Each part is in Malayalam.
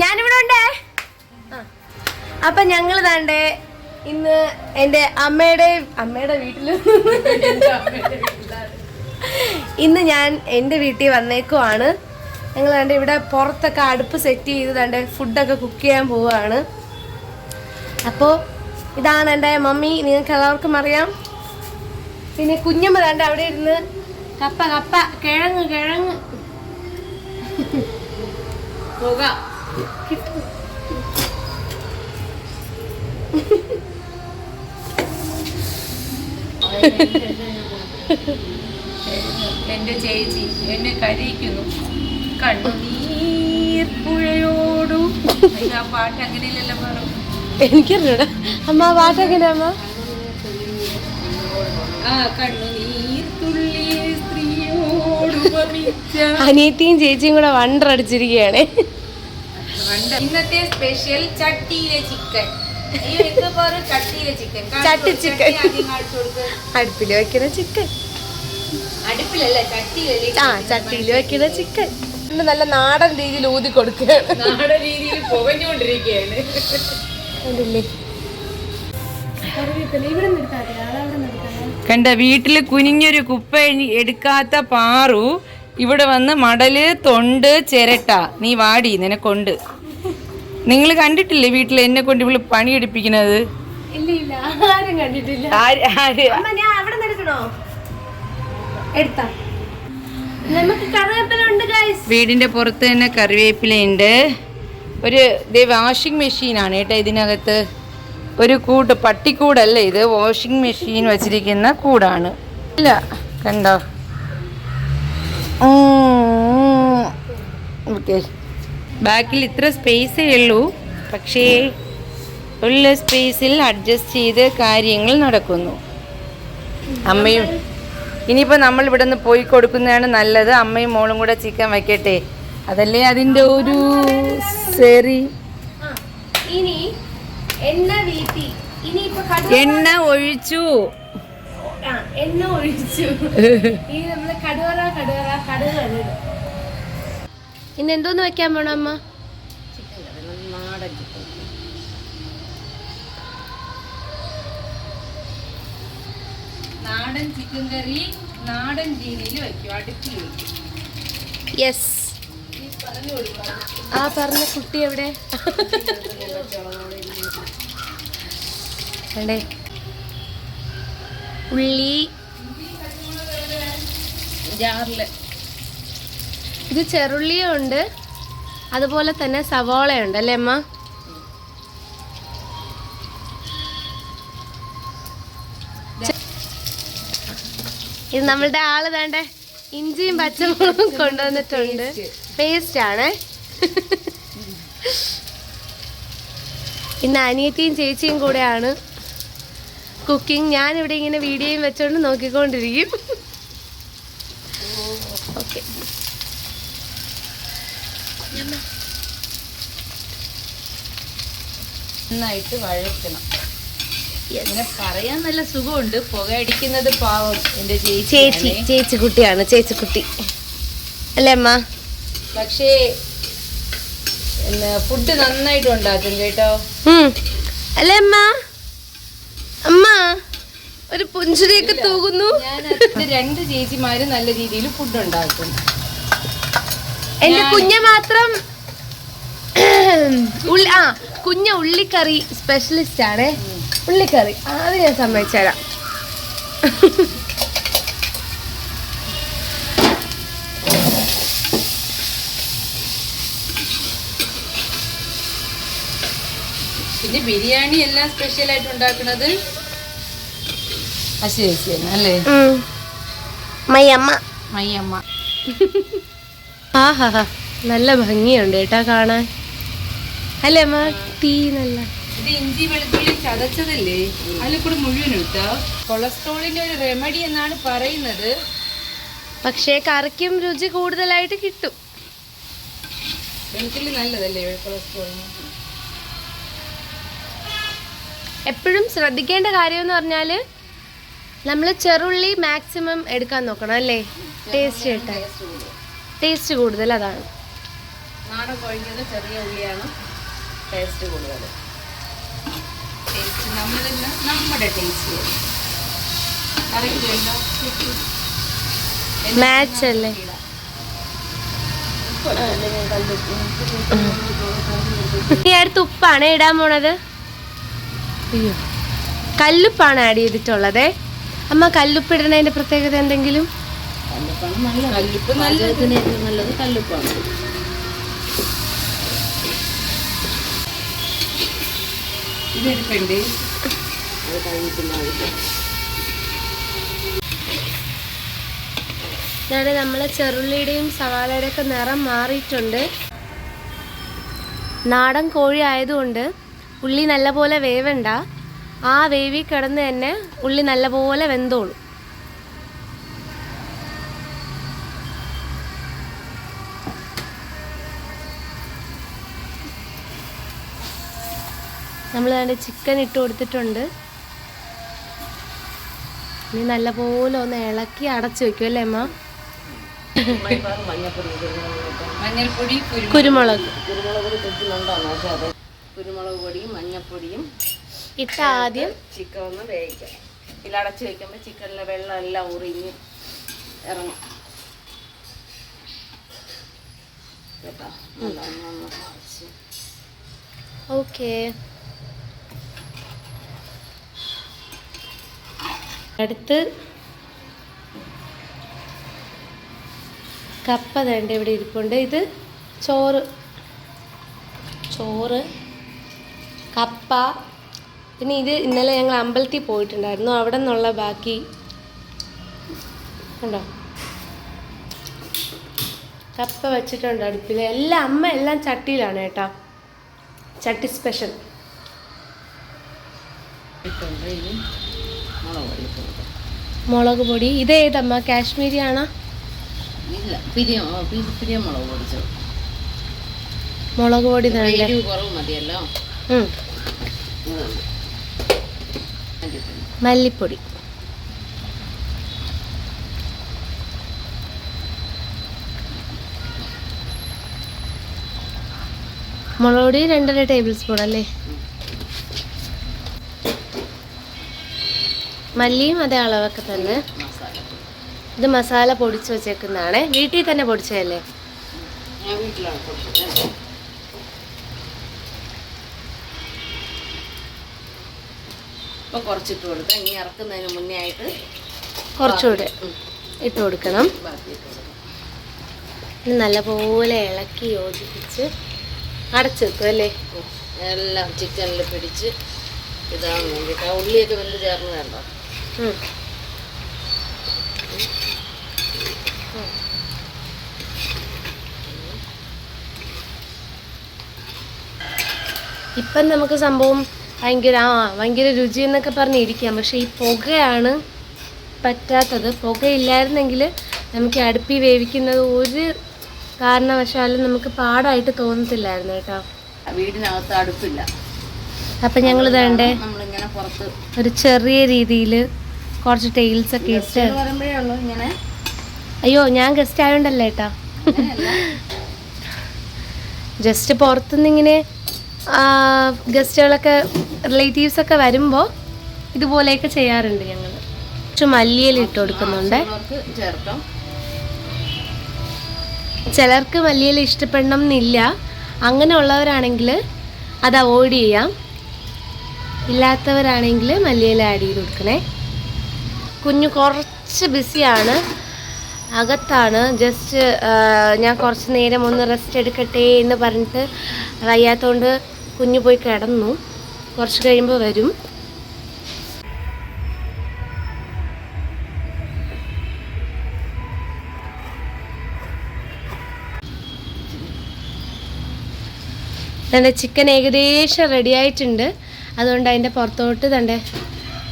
ഞാനിവിടെ ഉണ്ടേ. അപ്പൊ ഞങ്ങൾ താണ്ടേ ഇന്ന് എന്റെ അമ്മയുടെ അമ്മയുടെ വീട്ടിൽ. ഇന്ന് ഞാൻ എന്റെ വീട്ടിൽ വന്നേക്കുവാണ്. ഞങ്ങൾ താണ്ടെ ഇവിടെ പുറത്തൊക്കെ അടുപ്പ് സെറ്റ് ചെയ്ത് താണ്ടെ ഫുഡൊക്കെ കുക്ക് ചെയ്യാൻ പോവുകയാണ്. അപ്പോൾ ഇതാണ് എന്റെ മമ്മി നിങ്ങൾക്ക് എല്ലാവർക്കും അറിയാം. പിന്നെ കുഞ്ഞമ്മ താണ്ടെ അവിടെ ഇരുന്ന് കപ്പ കപ്പ കിഴങ്ങ് കിഴങ്ങ്. പോകാം. എന്റെ ചേച്ചി എന്നെ കരയിക്കുന്നു. കണ്ണുനീർപ്പുഴയോടു ആ പാട്ട് അങ്ങനെയല്ലല്ലോ മാറും എനിക്കറിഞ്ഞൂടാ. അമ്മ ആ അമ്മ? തുള്ളി സ്ത്രീയോട് ഉപമിച്ച അനിയത്തിയും ചേച്ചിയും കൂടെ വണ്ടർ അടിച്ചിരിക്കുകയാണ് പണ്ട് ഇന്നത്തെ സ്പെഷ്യൽ ചട്ടിയിലെ ചിക്കൻ ചട്ടി ചിക്കൻ. അടുപ്പിൽ വെക്കുന്ന ചിക്കൻ അടുപ്പിലല്ല ചട്ടിയിലല്ലേ ആ ചട്ടിയിൽ വെക്കുന്ന ചിക്കൻ ഇന്ന് നല്ല നാടൻ രീതിയിൽ ഊതി കൊടുക്കുകയാണ്. നാടൻ രീതിയിൽ പുകഞ്ഞുകൊണ്ടിരിക്കുകയാണ്. കണ്ട വീട്ടിൽ കുനിഞ്ഞൊരു കുപ്പ എടുക്കാത്ത പാറു ഇവിടെ വന്ന് മടൽ തൊണ്ട് ചിരട്ട. നീ വാടി നിനക്കൊണ്ട്. നിങ്ങൾ കണ്ടിട്ടില്ലേ വീട്ടിൽ എന്നെ കൊണ്ട് ഇവൾ പണിയെടുപ്പിക്കുന്നത്? കറിവേപ്പിലുണ്ട് വീടിന്റെ പുറത്ത് തന്നെ കറിവേപ്പിലയുണ്ട് ഒരു വാഷിംഗ് മെഷീനാണ് കേട്ടോ ഇതിനകത്ത്. ഒരു കൂട് പട്ടിക്കൂടല്ല ഇത്? വാഷിംഗ് മെഷീൻ വച്ചിരിക്കുന്ന കൂടാണ്. ഇല്ല കണ്ടോ? ഓക്കെ ബാക്കിൽ ഇത്ര സ്പേസേ ഉള്ളൂ. പക്ഷേ ഉള്ള സ്പേസിൽ അഡ്ജസ്റ്റ് ചെയ്ത് കാര്യങ്ങൾ നടക്കുന്നു. അമ്മയും ഇനിയിപ്പോൾ നമ്മൾ ഇവിടെ നിന്ന് പോയി കൊടുക്കുന്നതാണ് നല്ലത്. അമ്മയും മോളും കൂടെ ചിക്കൻ വയ്ക്കട്ടെ. അതല്ലേ അതിന്റെ ഒരു സെറി ഇനി എണ്ണ വീട്ടി. കടുവ എണ്ണ ഒഴിച്ചു. എണ്ണ ഒഴിച്ചു. ഈ നമ്മൾ കടുവറ കടുവറ കടുക് ഇനി എന്തോന്ന് വെക്കാൻ വേണം അമ്മ? നാടൻ ചിക്കൻ കറി നാടൻ രീതിയിൽ വെക്കും അടുപ്പിൽ വയ്ക്കും യെസ് ആ പറഞ്ഞ കുട്ടി എവിടെ? വേണ്ടേ ഉള്ളി. ജാറിൽ. ഇത് ചെറുള്ളിയും ഉണ്ട് അതുപോലെ തന്നെ സവോളയുണ്ട് അല്ലേ അമ്മ? ഇത് നമ്മളുടെ ആൾ വേണ്ട? ഇഞ്ചിയും പച്ചമുളകും കൊണ്ടുവന്നിട്ടുണ്ട്. പേസ്റ്റ് ആണ്. ഇന്ന് അനിയത്തിയും ചേച്ചിയും കൂടെയാണ്. കുക്കിംഗ് ഞാൻ ഇവിടെ ഇങ്ങനെ വീഡിയോയും വെച്ചോണ്ട് നോക്കിക്കൊണ്ടിരിക്കും ഓക്കെ നന്നായിട്ട് വഴക്കണം ഇങ്ങനെ പറയാൻ നല്ല സുഖമുണ്ട്. പുക അടിക്കുന്നത് പാവം എന്റെ ചേച്ചി ചേച്ചി കുട്ടിയാണ് ചേച്ചി കുട്ടി അല്ലേ അമ്മ? പക്ഷേ ഫുഡ് നന്നായിട്ട് ഉണ്ടാക്കും കേട്ടോ. അല്ലേ അമ്മ? അമ്മ ഒരു പുഞ്ചിരിയൊക്കെ തൂകുന്നു. രണ്ട് ചേച്ചിമാര് നല്ല രീതിയിൽ ഫുഡ് ഉണ്ടാക്കും. എന്റെ കുഞ്ഞ് മാത്രം ആ കുഞ്ഞ ഉള്ളിക്കറി സ്പെഷ്യലിസ്റ്റ് ആണ്. ഉള്ളിക്കറി. അത് ഞാൻ സമ്മതിച്ചുതരാം പിന്നെ ബിരിയാണി എല്ലാം സ്പെഷ്യൽ ആയിട്ട് ഉണ്ടാക്കുന്നത് അല്ലേ. മയ്യമ്മ. മയ്യമ്മ. ആഹാ. നല്ല ഭംഗിയുണ്ട് കേട്ടാ കാണാൻ. അല്ലേ അമ്മ ടീ നല്ല. ഇത് ഇഞ്ചി വെളുത്തുള്ളി ചതച്ചതല്ലേ? അതിൽ കൂടെ മുഴുവൻ ഇട്ടോ? കൊളസ്ട്രോളിന്റെ ഒരു റെമഡി എന്നാണ് പറയുന്നത്. പക്ഷേ കറിക്കും രുചി കൂടുതലായിട്ട് കിട്ടും. വെളുത്തുള്ളി നല്ലതല്ലേ കൊളസ്ട്രോളിന്? എപ്പോഴും ശ്രദ്ധിക്കേണ്ട കാര്യം എന്ന് പറഞ്ഞാൽ നമ്മൾ ചെറുള്ളി മാക്സിമം എടുക്കാൻ നോക്കണം അല്ലേ? ടേസ്റ്റ് കിട്ടാൻ. ടേസ്റ്റ് കൂടുതൽ. അതാണ്. നാടൻ കോഴിക്കത് ചെറിയ ഉള്ളിയാണ്. ടേസ്റ്റ് കൂടുതൽ ടേസ്റ്റ് നമ്മളിന്ന് നമ്മുടെ ടേസ്റ്റ് അറിയില്ലല്ലോ? മാച്ച് അല്ലേ? ഈ അടുത്ത് ഉപ്പാണ് ഇടാൻ പോണത്? അയ്യോ. കല്ലുപ്പാണ് ആഡ് ചെയ്തിട്ടുള്ളത്. അമ്മ കല്ലുപ്പ് ഇടണതിന്റെ പ്രത്യേകത എന്തെങ്കിലും? കല്ലുപ്പ് നല്ലത്. നല്ലത് കല്ലുപ്പാണ്. ഇതെടുക്കണ്ടേ അത് ഞാൻ നമ്മളെ ചെറുള്ളിയുടെയും സവാളയുടെ ഒക്കെ നിറം മാറിയിട്ടുണ്ട്. നാടൻ കോഴി ആയതുകൊണ്ട് ഉള്ളി നല്ലപോലെ വേവണ്ട. ആ വേവി കിടന്ന് തന്നെ ഉള്ളി നല്ലപോലെ വെന്തോളും. നമ്മൾ അതിന്റെ ചിക്കൻ ഇട്ട് കൊടുത്തിട്ടുണ്ട്. ഇനി നല്ലപോലെ ഒന്ന് ഇളക്കി അടച്ചു വെക്കും അല്ലേ അമ്മ? മഞ്ഞൾപ്പൊടി കുരുമുളക്. കുരുമുളക് പൊടിയും മഞ്ഞൾപ്പൊടിയും ഇട്ട ആദ്യം ചിക്കൻ ഒന്ന് വേവിക്കാം. ഇതിൽ അടച്ച് വെക്കുമ്പോൾ ചിക്കനിലെ വെള്ളം എല്ലാം ഉറിഞ്ഞ് ഇറങ്ങും. കേട്ടോ? ഓക്കെ അടുത്ത് കപ്പ തേണ്ട ഇവിടെ ഇരിപ്പുണ്ട്. ഇത് ചോറ്. ചോറ് കപ്പ. പിന്നെ ഇത് ഇന്നലെ ഞങ്ങൾ അമ്പലത്തിൽ പോയിട്ടുണ്ടായിരുന്നു. അവിടെ നിന്നുള്ള ബാക്കി ഉണ്ടോ? കപ്പ വെച്ചിട്ടുണ്ട് അടുപ്പിൽ. എല്ലാം അമ്മ എല്ലാം ചട്ടിയിലാണ് കേട്ടോ. ചട്ടി സ്പെഷ്യൽ മുളക് പൊടി. ഇത് ഏതമ്മ? കാശ്മീരി ആണോ? ഇല്ല പിരിയ പി- പിരിയ മുളക് പൊടിച്ചു. മുളക് പൊടി കുറവ് മതിയല്ലോ? മല്ലിപ്പൊടി. മുളക് പൊടി രണ്ടര ടേബിൾ സ്പൂൺ അല്ലേ? മല്ലിയും അതേ അളവൊക്കെ തന്നെ. ഇത് മസാല പൊടിച്ച് വെച്ചേക്കുന്നതാണ്. വീട്ടിൽ തന്നെ പൊടിച്ചതല്ലേ? ഇപ്പൊ കുറച്ചിട്ട് കൊടുക്കാം. ഇനി ഇറക്കുന്നതിന് മുന്നേ ആയിട്ട് കുറച്ചുകൂടെ. ഇട്ട് കൊടുക്കണം. നല്ലപോലെ ഇളക്കി യോജിപ്പിച്ച് അടച്ചു വെക്കും അല്ലേ? എല്ലാം ചിക്കനിൽ പിടിച്ച് ഇതാകാൻ വേണ്ടിയിട്ട് ആ ഉള്ളിയൊക്കെ വെന്ത് ചേർന്ന് വേണ്ട ഉം. ഇപ്പം നമുക്ക് സംഭവം ഭയങ്കര ആ ഭയങ്കര രുചി എന്നൊക്കെ പറഞ്ഞിരിക്കാം. പക്ഷെ ഈ പുകയാണ് പറ്റാത്തത്. പുകയില്ലായിരുന്നെങ്കിൽ നമുക്ക് അടുപ്പി വേവിക്കുന്നത് ഒരു കാരണവശാലും നമുക്ക് പാടായിട്ട് തോന്നത്തില്ലായിരുന്നു കേട്ടോ. വീടിനകത്ത് അടുപ്പില്ല. അപ്പം ഞങ്ങൾ വേണ്ടേ ഒരു ചെറിയ രീതിയിൽ കുറച്ച് ടൈൽസ് ഒക്കെ ഇട്ട്. അയ്യോ ഞാൻ ഗസ്റ്റ് ആയോണ്ടല്ലേ ഏട്ടാ? ജസ്റ്റ് പുറത്തുനിന്ന് ഇങ്ങനെ ഗസ്റ്റുകളൊക്കെ റിലേറ്റീവ്സ് ഒക്കെ വരുമ്പോൾ ഇതുപോലെയൊക്കെ ചെയ്യാറുണ്ട് ഞങ്ങൾ കുറച്ച് മല്ലിയില ഇട്ട് കൊടുക്കുന്നുണ്ട്. ചിലർക്ക് മല്ലിയില ഇഷ്ടപ്പെടണം എന്നില്ല അങ്ങനെ ഉള്ളവരാണെങ്കിൽ അത് അവോയ്ഡ് ചെയ്യാം. ഇല്ലാത്തവരാണെങ്കിൽ മല്ലിയില ആഡ് ചെയ്ത് കൊടുക്കണേ. കുഞ്ഞു കുറച്ച് ബിസിയാണ്. അകത്താണ്. ജസ്റ്റ് ഞാൻ കുറച്ച് നേരം ഒന്ന് റെസ്റ്റ് എടുക്കട്ടെ എന്ന് പറഞ്ഞിട്ട് വയ്യാത്തതുകൊണ്ട് കുഞ്ഞു പോയി കിടന്നു. കുറച്ച് കഴിയുമ്പോൾ വരും. തന്റെ ചിക്കൻ ഏകദേശം റെഡി ആയിട്ടുണ്ട്. അതുകൊണ്ട് അതിന്റെ പുറത്തോട്ട് തന്റെ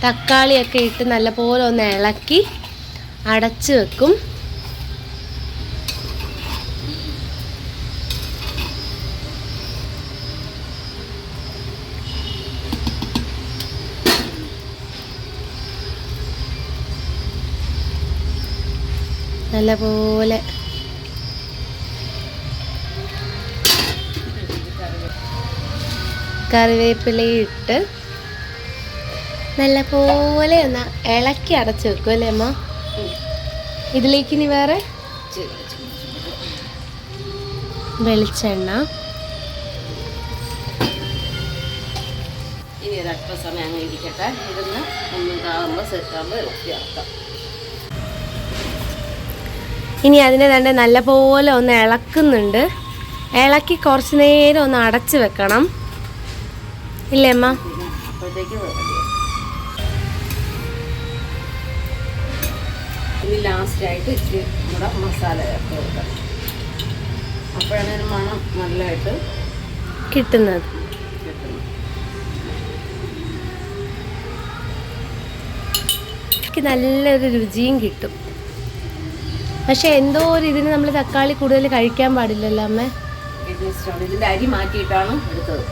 തക്കാളിയൊക്കെ ഇട്ട് നല്ലപോലെ ഒന്ന് ഇളക്കി അടച്ച് വെക്കും. നല്ലപോലെ കറിവേപ്പിലയും ഇട്ട് നല്ല പോലെ ഒന്ന് ഇളക്കി അടച്ചു വെക്കും അല്ലേ അമ്മ? ഇതിലേക്ക് ഇനി വേറെ? വെളിച്ചെണ്ണ. ഇനി ഒരു അല്പസമയം അങ്ങ് ഇരിക്കട്ടെ. ഇരുന്ന് ഒന്നും താകുമ്പോൾ സെറ്റാകുമ്പോൾ ഇറക്കിയാക്കാം ഇനി അതിനെ തന്നെ നല്ലപോലെ ഒന്ന് ഇളക്കുന്നുണ്ട്. ഇളക്കി കുറച്ച് നേരം ഒന്ന് അടച്ചു വെക്കണം. ഇല്ലേ അമ്മ? അപ്പോഴത്തേക്ക് ഇനി ലാസ്റ്റായിട്ട് ഇച്ചിരി നമ്മുടെ മസാല ചേർത്ത് കൊടുക്കണം അപ്പോഴാണ് ഒരു മണം നല്ലതായിട്ട് കിട്ടുന്നത്. എനിക്ക് നല്ലൊരു രുചിയും കിട്ടും. പക്ഷെ എന്തോ ഒരു ഇതിന് നമ്മൾ തക്കാളി കൂടുതൽ കഴിക്കാൻ പാടില്ലല്ലോ അമ്മേ. അരി മാറ്റിയിട്ടാണ് എടുത്തത്.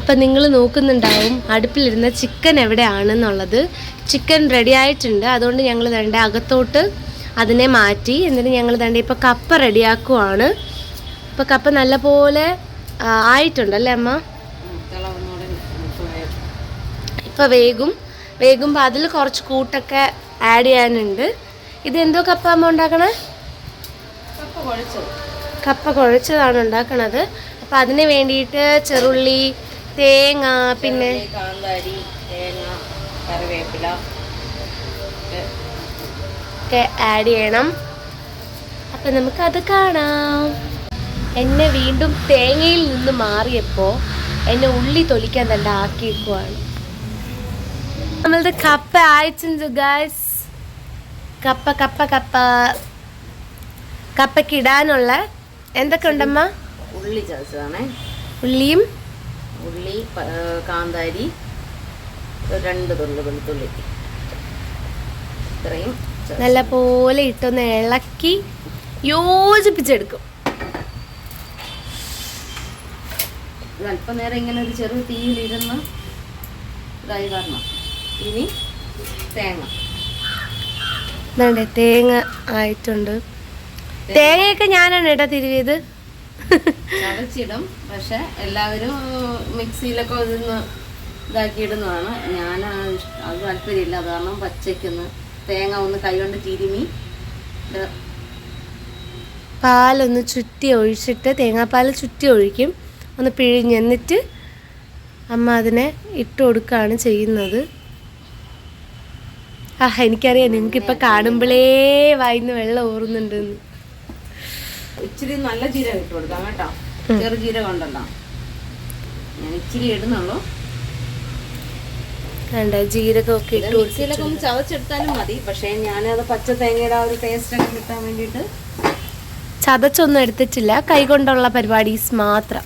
അപ്പം നിങ്ങൾ നോക്കുന്നുണ്ടാവും അടുപ്പിലിരുന്ന ചിക്കൻ എവിടെയാണെന്നുള്ളത്. ചിക്കൻ റെഡി ആയിട്ടുണ്ട്. അതുകൊണ്ട് ഞങ്ങൾ തണ്ട അകത്തോട്ട് അതിനെ മാറ്റി എന്നിട്ട് ഞങ്ങൾ തണ്ട ഇപ്പോൾ കപ്പ റെഡിയാക്കുവാണ് ഇപ്പോൾ കപ്പ നല്ലപോലെ ആയിട്ടുണ്ടല്ലേ അമ്മ? ഇപ്പോൾ വേഗം വേഗുമ്പോൾ അതിൽ കുറച്ച് കൂട്ടൊക്കെ ആഡ് ചെയ്യാനുണ്ട്. ഇതെന്തോ കപ്പ അമ്മ ഉണ്ടാക്കണേ? കപ്പ കുഴച്ചത് കപ്പ കുഴച്ചതാണ് ഉണ്ടാക്കണത്. അപ്പം അതിന് വേണ്ടിയിട്ട് ചെറുള്ളി തേങ്ങ പിന്നെ തേങ്ങ കറിവേപ്പില. ഒക്കെ ആഡ് ചെയ്യണം. അപ്പം നമുക്കത് കാണാം. എന്നെ വീണ്ടും തേങ്ങയിൽ നിന്ന് മാറിയപ്പോൾ എന്നെ ഉള്ളി തൊലിക്കാൻ തന്നെ ആക്കിയിരിക്കുവാണ് നമ്മളത് കപ്പ അയച്ചു ഗായ്സ് കപ്പ കപ്പ കപ്പ. കപ്പയ്ക്ക് ഇടാനുള്ള എന്തൊക്കെ ഉണ്ടമ്മ? ഉള്ളി ചതച്ചതാണേ. ഉള്ളിയും ഉള്ളി കാന്താരി രണ്ട് തുള്ളി വെളുത്തുള്ളി ഇത്രയും. നല്ല പോലെ ഇട്ടൊന്ന് ഇളക്കി യോജിപ്പിച്ചെടുക്കും. അല്പനേരം ഇങ്ങനെ ഒരു ചെറു തീയിലിരുന്ന് ഇതായി വരണം. ഇനി തേങ്ങ. ഇതാണ്ടേ തേങ്ങ ആയിട്ടുണ്ട്. തേങ്ങയൊക്കെ ഞാനാണ് കേട്ടോ തിരുവിയത്. ചതച്ചിടും. പക്ഷെ എല്ലാവരും മിക്സിയിലൊക്കെ ഇതാക്കി ഇടുന്നതാണ് ഞാൻ അത് താല്പര്യമില്ല. അത് കാരണം പച്ചയ്ക്കൊന്ന് തേങ്ങ ഒന്ന് കൈകൊണ്ട് തിരുമി പാലൊന്ന് ചുറ്റി ഒഴിച്ചിട്ട് തേങ്ങാപ്പാൽ ചുറ്റി ഒഴിക്കും. ഒന്ന് പിഴിഞ്ഞ് എന്നിട്ട് അമ്മ അതിനെ ഇട്ട് കൊടുക്കുകയാണ് ചെയ്യുന്നത്. ആ എനിക്കറിയാം നിങ്ങൾക്ക് ഇപ്പം കാണുമ്പോഴേ വായിന്ന് വെള്ളം ഊറുന്നുണ്ടെന്ന്. ഇച്ചിരി നല്ല ജീരകം ഇട്ട് കൊടുക്കാം കേട്ടോ. ചെറു ജീരകം ഉണ്ടല്ലോ. ഞാൻ ഇച്ചിരി ഇടുന്നുള്ളൂ. കണ്ട ജീരകമൊക്കെ ഇട്ട് മിക്സിയിലൊക്കെ ഒന്ന് ചതച്ചെടുത്താലും മതി. പക്ഷേ ഞാനത് പച്ച തേങ്ങയുടെ ആ ഒരു ടേസ്റ്റ് ഒക്കെ കിട്ടാൻ വേണ്ടിയിട്ട് ചതച്ചൊന്നും എടുത്തിട്ടില്ല. കൈകൊണ്ടുള്ള പരിപാടീസ് മാത്രം.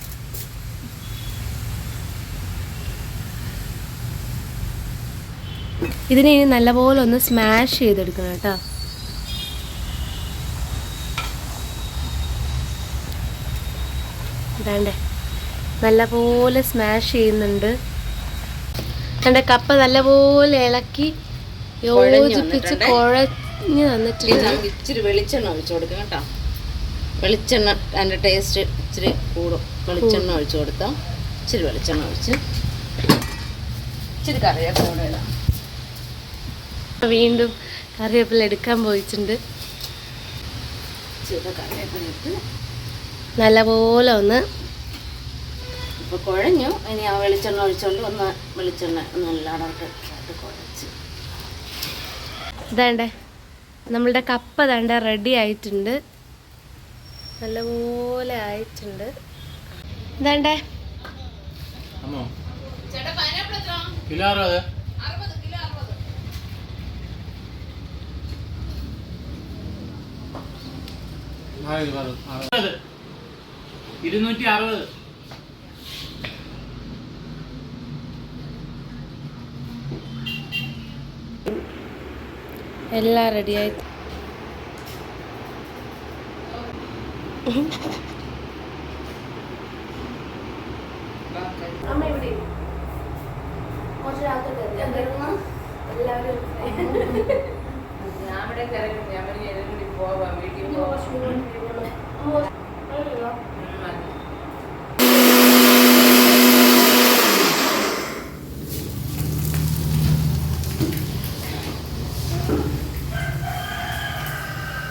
ഇതിനെ ഇനി നല്ലപോലെ ഒന്ന് സ്മാഷ് ചെയ്തെടുക്കണം കേട്ടോ. ഇതാണ്ടേ. നല്ലപോലെ സ്മാഷ് ചെയ്യുന്നുണ്ട്. എന്റെ കപ്പ നല്ലപോലെ ഇളക്കി യോജിപ്പിച്ച്. കുഴഞ്ഞ് ഇത് തന്നിട്ടുണ്ട് ഇച്ചിരി വെളിച്ചെണ്ണ ഒഴിച്ചു കൊടുക്കാം കേട്ടോ. വെളിച്ചെണ്ണ അതിന്റെ ടേസ്റ്റ് ഇച്ചിരി കൂടും. വെളിച്ചെണ്ണ ഒഴിച്ചു കൊടുത്താൽ ഇച്ചിരി വെളിച്ചെണ്ണ ഒഴിച്ച്. ഇച്ചിരി കറിവേപ്പില വീണ്ടും കറിവേപ്പില എടുക്കാൻ പോയിട്ടുണ്ട്. നല്ലപോലെ ഒന്ന് ഇപ്പോൾ കുഴഞ്ഞു. ഇനി ആ വെളിച്ചെണ്ണ ഒഴിച്ചുകൊണ്ട് ഒന്ന് വെളിച്ചെണ്ണ നല്ല അടർട്ട് കുഴച്ച്. ഇതാണ്ടേ നമ്മളുടെ കപ്പ തണ്ട റെഡി ആയിട്ടുണ്ട്. നല്ലപോലെ ആയിട്ടുണ്ട്. ഇതാണ്ടേ. അമ്മോ. കിലോ. അറുപത്. ഇരുന്നൂറ്റി അറുപത്. എല്ലാം റെഡി ആയി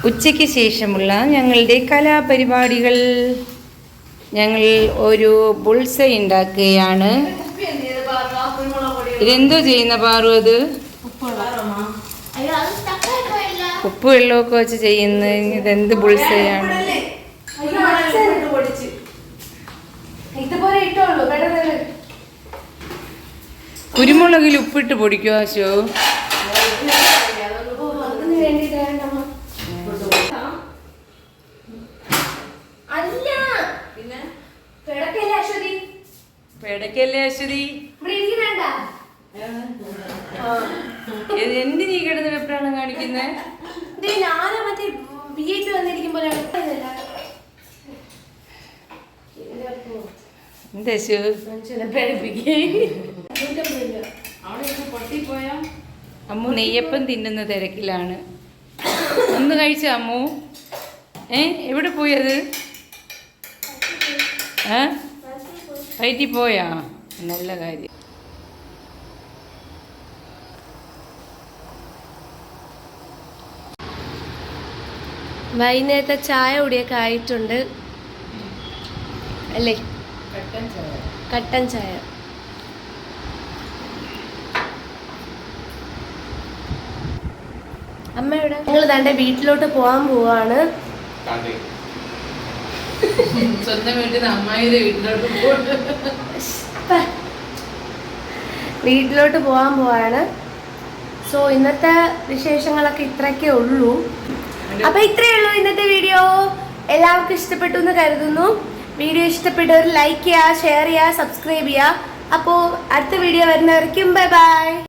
ഉച്ചയ്ക്ക് ശേഷമുള്ള ഞങ്ങളുടെ കലാപരിപാടികൾ. ഞങ്ങൾ ഒരു ബുൾസ ഉണ്ടാക്കുകയാണ്. ഇതെന്തോ ചെയ്യുന്ന പാറു അത്? ഉപ്പ് വെള്ളമൊക്കെ വെച്ച് ചെയ്യുന്ന ഇതെന്ത് ബുൾസയാണ്? കുരുമുളകിൽ ഉപ്പിട്ട് പൊടിക്കുമോ അശോ അതിന് വേണ്ടിയിട്ട് വേണ്ടമ്മ. അല്ല പിന്നെ കിടക്കല്ലേ അശ്വതി പേടക്കല്ലേ അശ്വതി ഇവിടെ ഇരിക്കണ്ട എന്തിനീ കിടന്ന് വെപ്രാണം കാണിക്കുന്നത് ഇത് ഞാൻ മറ്റേ ബി അശ്വതി? എന്ത് നീ കിടന്ന് അശു മനുഷ്യനെ പേടിപ്പിക്കേ. അമ്മു നെയ്യപ്പം തിന്നുന്ന തിരക്കിലാണ്. ഒന്ന് കഴിച്ച അമ്മു? ഏ എവിടെ പോയത് ഏ? വയറ്റിൽ പോയാ? നല്ല കാര്യം. വൈകുന്നേരത്തെ ചായ കുടിയൊക്കെ ആയിട്ടുണ്ട്. അല്ലേ? കട്ടൻ ചായ. അമ്മ എവിടെ? നിങ്ങൾ തന്റെ വീട്ടിലോട്ട് പോകാൻ പോവാണ്. സ്വന്തം വീട്ടിൽ നിന്ന് അമ്മായിയുടെ വീട്ടിലോട്ട് പോവാൻ പ. വീട്ടിലോട്ട് പോകാൻ പോവാണ്. സോ ഇന്നത്തെ വിശേഷങ്ങളൊക്കെ ഇത്രയൊക്കെ ഉള്ളൂ. അപ്പൊ ഇത്രയേ ഉള്ളൂ ഇന്നത്തെ വീഡിയോ. എല്ലാവർക്കും ഇഷ്ടപ്പെട്ടു എന്ന് കരുതുന്നു. വീഡിയോ ഇഷ്ടപ്പെട്ടവർ ലൈക്ക് ചെയ്യുക ഷെയർ ചെയ്യുക സബ്സ്ക്രൈബ് ചെയ്യുക. അപ്പോൾ അടുത്ത വീഡിയോ വരുന്നവർക്കും ബൈ ബൈ